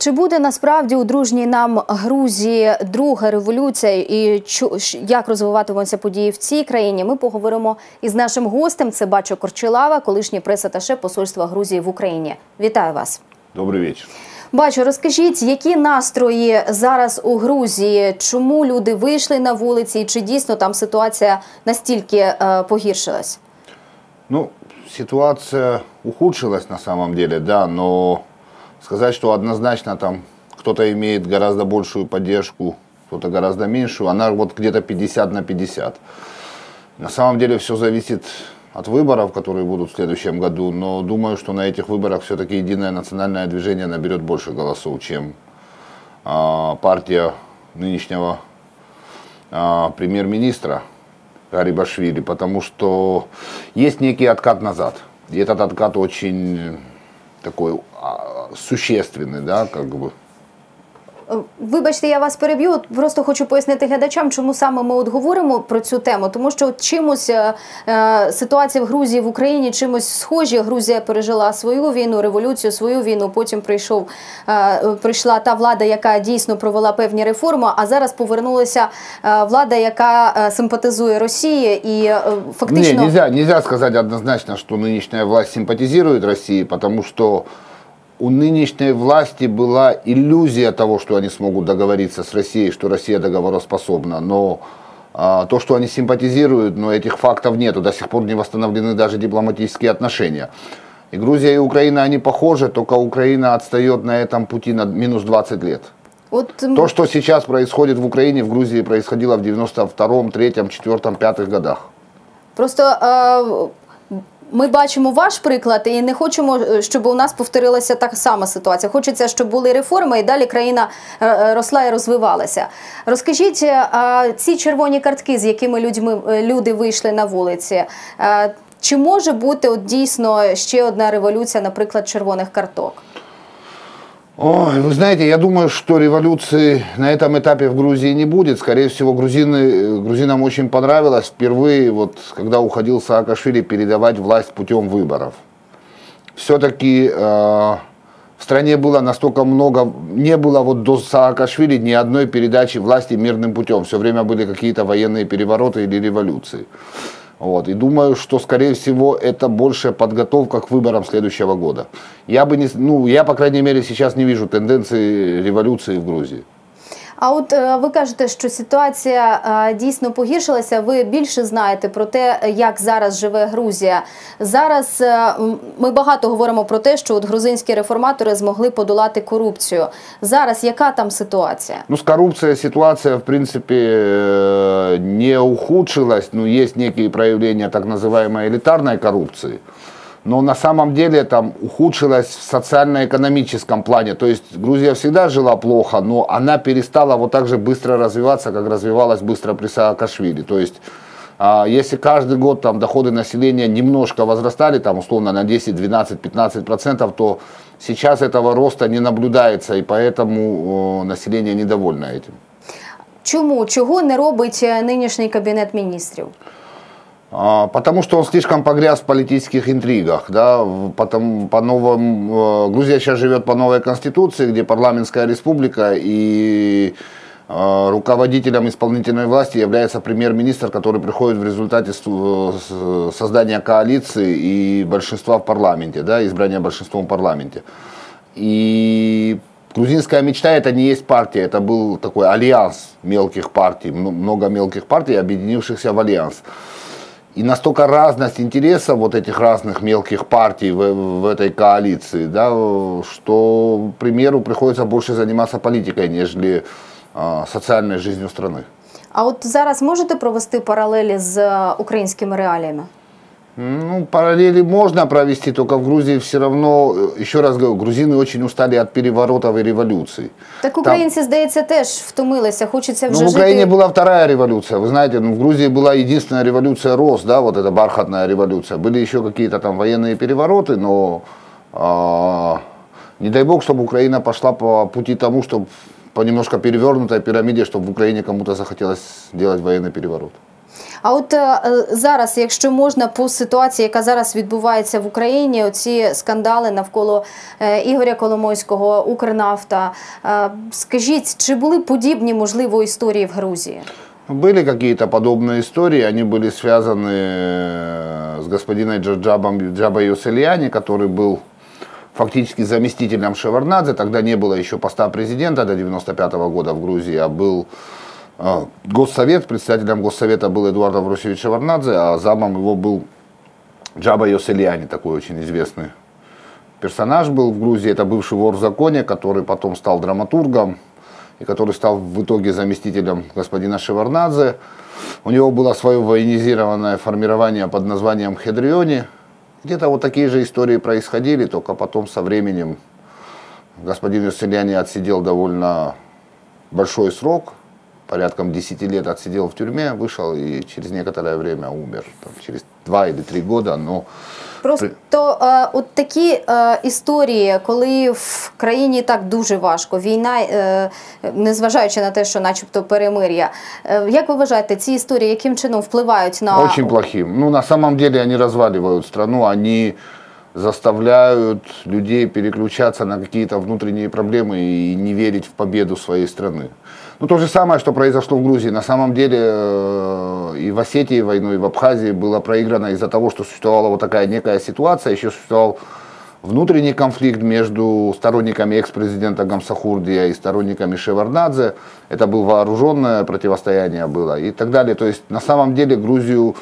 Чи буде насправді у дружній нам Грузії друга революція і як розвиватимуться події в цій країні? Ми поговоримо із нашим гостем. Це Бачо Корчилава, колишній прес-аташе посольства Грузії в Україні. Вітаю вас. Добрый вечер. Бачу, розкажіть, які настрої зараз у Грузії? Чому люди вийшли на вулиці? І чи дійсно там ситуація настільки е, погіршилась? Ну, ситуация ухудшилась на самом деле, да, но сказать, что однозначно там кто-то имеет гораздо большую поддержку, кто-то гораздо меньшую, она вот где-то 50 на 50. На самом деле все зависит от выборов, которые будут в следующем году, но думаю, что на этих выборах все-таки единое национальное движение наберет больше голосов, чем а, партия нынешнего а, премьер-министра Гарибашвили, потому что есть некий откат назад. И этот откат очень такой а, существенный, да, как бы. Вибачте, я вас переб'ю. Просто хочу пояснити глядачам, чому саме ми от говоримо про цю тему. Тому що от чимось е, е, ситуація в Грузії в Україні чимось схожі. Грузія пережила свою війну, революцію, свою війну. Потім прийшов е, прийшла та влада, яка дійсно провела певні реформи. А зараз повернулася е, влада, яка е, симпатизує Росії, і е, Не, фактично нельзя, нельзя сказать однозначно, что нынешняя власть симпатизирует России, потому что у нынешней власти была иллюзия того, что они смогут договориться с Россией, что Россия договороспособна. Но а, то, что они симпатизируют, но этих фактов нету. До сих пор не восстановлены даже дипломатические отношения. И Грузия и Украина, они похожи, только Украина отстает на этом пути на минус 20 лет. от м, То, что сейчас происходит в Украине, в Грузии происходило в 92-м, 3-м, 4-м, 5 годах. Просто е, ми бачимо ваш приклад і не хочемо, е, щоб у нас повторилася так сама ситуація. Хочеться, щоб були реформи і далі країна е, е, росла і розвивалася. Розкажіть, а ці червоні картки, з якими людьми люди вийшли на вулиці. Чи може бути от дійсно ще одна революція, наприклад, червоних карток? Ой, вы знаете, я думаю, что революции на этом этапе в Грузии не будет. Скорее всего, грузины, грузинам очень понравилось впервые, вот, когда уходил Саакашвили, передавать власть путем выборов. Все-таки э, в стране было настолько много, не было вот до Саакашвили ни одной передачи власти мирным путем. Все время были какие-то военные перевороты или революции. Вот. И думаю, что, скорее всего, это больше подготовка к выборам следующего года. Я бы не, ну, я, по крайней мере, сейчас не вижу тенденции революции в Грузии. А от е, ви кажете, що ситуація е, дійсно погіршилася. Ви більше знаєте про те, як зараз живе Грузія. Зараз е, м, ми багато говоримо про те, що от грузинські реформатори змогли подолати корупцію. Зараз яка там ситуація? Ну, с коррупцией ситуация, в принципе, э, не ухудшилась, но есть некие проявления так называемой элитарной коррупции. Но на самом деле там ухудшилась в социально-экономическом плане. То есть Грузия всегда жила плохо, но она перестала вот так же быстро развиваться, как развивалась быстро при Саакашвили. То есть а, если каждый год там доходы населения немножко возрастали, там условно на 10, 12, 15 процентов, то сейчас этого роста не наблюдается, и поэтому э, население недовольно этим. Чому чого не робить е, нинішній кабінет міністрів? А, Потому что он слишком погряз в политических интригах. Да? Потом, по новым, э, Грузия сейчас живет по новой конституции, где парламентская республика и э, руководителем исполнительной власти является премьер-министр, который приходит в результате э, создания коалиции и большинства в парламенте, да, избрания большинством в парламенте. И грузинская мечта это не есть партия, это был такой альянс мелких партий, мно- много мелких партий, объединившихся в альянс И настолько разность интересов вот этих разных мелких партий в, в этой коалиции, да, что премьеру приходится больше заниматься политикой, нежели а, социальной жизнью страны. А от зараз можете провести паралелі з е, українськими реаліями? Ну, параллели можно провести, только в Грузии все равно, э, еще раз говорю, грузины очень устали от переворотов и революций. Так українці, здається, теж втомилися. Хочеться вже Ну, в Украине жити. была вторая революция. Вы знаете, ну, в Грузии была единственная революция рост, да, вот эта бархатная революция. Были еще какие-то там военные перевороты, но а, не дай бог, чтобы Украина пошла по пути тому, чтобы по немножко перевернутой пирамиде, чтобы в Украине кому-то захотелось делать военный переворот. А от е, е, зараз, якщо можна, по ситуації, яка зараз відбувається в Україні, оці скандали навколо е, Ігоря Коломойського, Укрнафта, е, скажіть, чи були подібні можливо історії в Грузії? Были какие-то подобные истории, они были связаны э, с господином Джаджабом Джабой Юсельяни, который был фактически заместителем Шеварнадзе. Тогда не было еще поста президента до 95 года в Грузии, а был э, Госсовет, председателем Госсовета был Эдуард Авросевич Шеварнадзе, а замом его был Джаба Йосельяни, такой очень известный персонаж был в Грузии. Это бывший вор в законе, который потом стал драматургом и который стал в итоге заместителем господина Шеварнадзе. У него было свое военизированное формирование под названием Хедриони. Где-то вот такие же истории происходили, только потом со временем господин Юсельяни отсидел довольно большой срок, порядком 10 лет отсидел в тюрьме, вышел и через некоторое время умер, там, через 2 или 3 года, но Просто е, от такі е, історії, коли в країні так дуже важко, війна, е, незважаючи на те, що начебто перемир'я. Е, як ви вважаєте, ці історії яким чином впливають на Очень плохим. Ну, на самом деле они разваливают страну, они заставляют людей переключаться на какие-то внутренние проблемы и не верить в победу своей страны. Ну, то же самое, что произошло в Грузии. На самом деле э, и в Осетии войну, и в Абхазии было проиграно из-за того, что существовала вот такая некая ситуация, еще существовал внутренний конфликт между сторонниками экс-президента Гамсахурдия и сторонниками Шеварднадзе. Это было вооруженное противостояние было и так далее. То есть на самом деле Грузию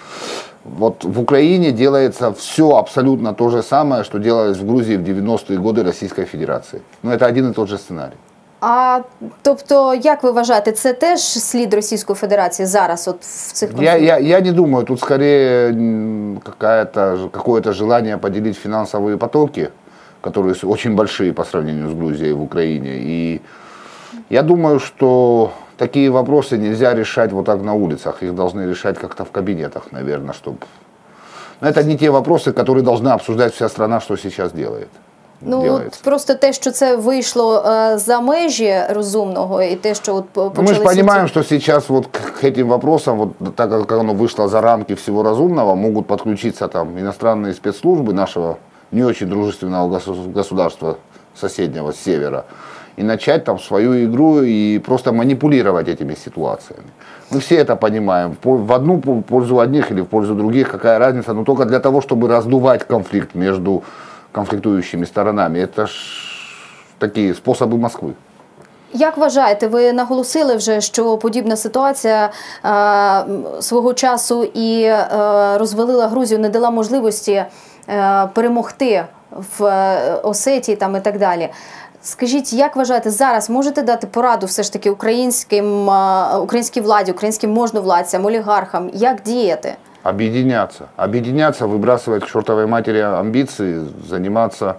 вот в Украине делается все абсолютно то же самое, что делалось в Грузии в 90-е годы Российской Федерации. Но это один и тот же сценарий. А тобто, як ви вважаєте, це теж слід Російської Федерації зараз, от в цих Я, конфліктах? я, я не думаю, тут скорее м, какая-то, какое-то желание поделить финансовые потоки, которые с- очень большие по сравнению с Грузией в Украине. И я думаю, что такие вопросы нельзя решать вот так на улицах, их должны решать как-то в кабинетах, наверное, чтобы... Но это не те вопросы, которые должна обсуждать вся страна, что сейчас делает. Ну от делается. просто те, що це вийшло е, за межі розумного, і те, що от по- Ну, мы же почалися понимаем, ці- что сейчас вот к к этим вопросам, вот так как оно вышло за рамки всего разумного, могут подключиться там иностранные спецслужбы нашего не очень дружественного госу- государства соседнего, с севера, и начать там свою игру и просто манипулировать этими ситуациями. Мы все это понимаем. В пол- В одну пол- пользу одних или в пользу других, какая разница, но только для того, чтобы раздувать конфликт между конфликтующими сторонами. Это ж такие способы Москвы. Як вважаєте, ви наголосили вже, що подібна ситуація е, м, свого часу і е, розвалила Грузію, не дала можливості е, перемогти в е, Осетії там і так далі. Скажіть, як вважаєте, зараз можете дати пораду все ж таки українським е, українській владі, українським можновладцям, олігархам, як діяти? Объединяться. Объединяться, выбрасывать к чертовой матери амбиции, заниматься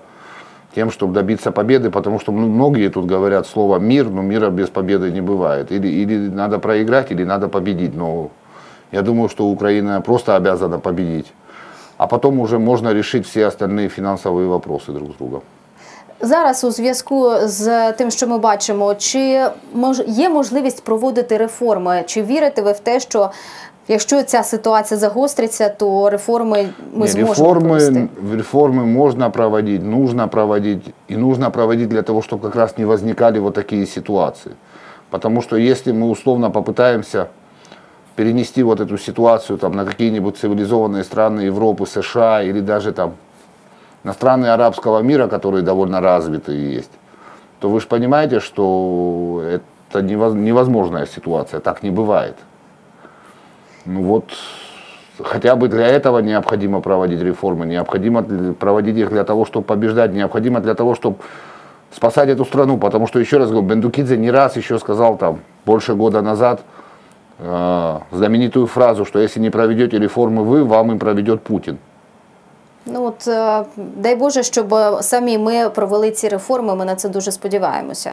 тем, чтобы добиться победы, потому что ну, многие тут говорят слово «мир», но мира без победы не бывает. Или, или надо проиграть, или надо победить. Но я думаю, что Украина просто обязана победить. А потом уже можно решить все остальные финансовые вопросы друг с другом. Зараз у зв'язку з тим, що ми бачимо, чи мож, є можливість проводити реформи? Чи вірите ви в те, що якщо ця ситуація загостриться, то реформи ми Не, зможемо провести? реформы, реформы можно проводить, нужно проводить. И нужно проводить для того, чтобы как раз не возникали вот такие ситуации. Потому что если мы условно попытаемся перенести вот эту ситуацию там, на какие-нибудь цивилизованные страны Европы, США или даже там на страны арабского мира, которые довольно развитые есть, то вы же понимаете, что это невоз- невозможная ситуация, так не бывает. Ну вот, хотя бы для этого необходимо проводить реформы, необходимо проводить их для того, чтобы побеждать, необходимо для того, чтобы спасать эту страну, потому что, еще раз говорю, Бендукидзе не раз еще сказал там, больше года назад, э, знаменитую фразу, что если не проведете реформы вы, вам и проведет Путин. Ну от е, дай Боже, щоб самі ми провели ці реформи. Ми на це дуже сподіваємося.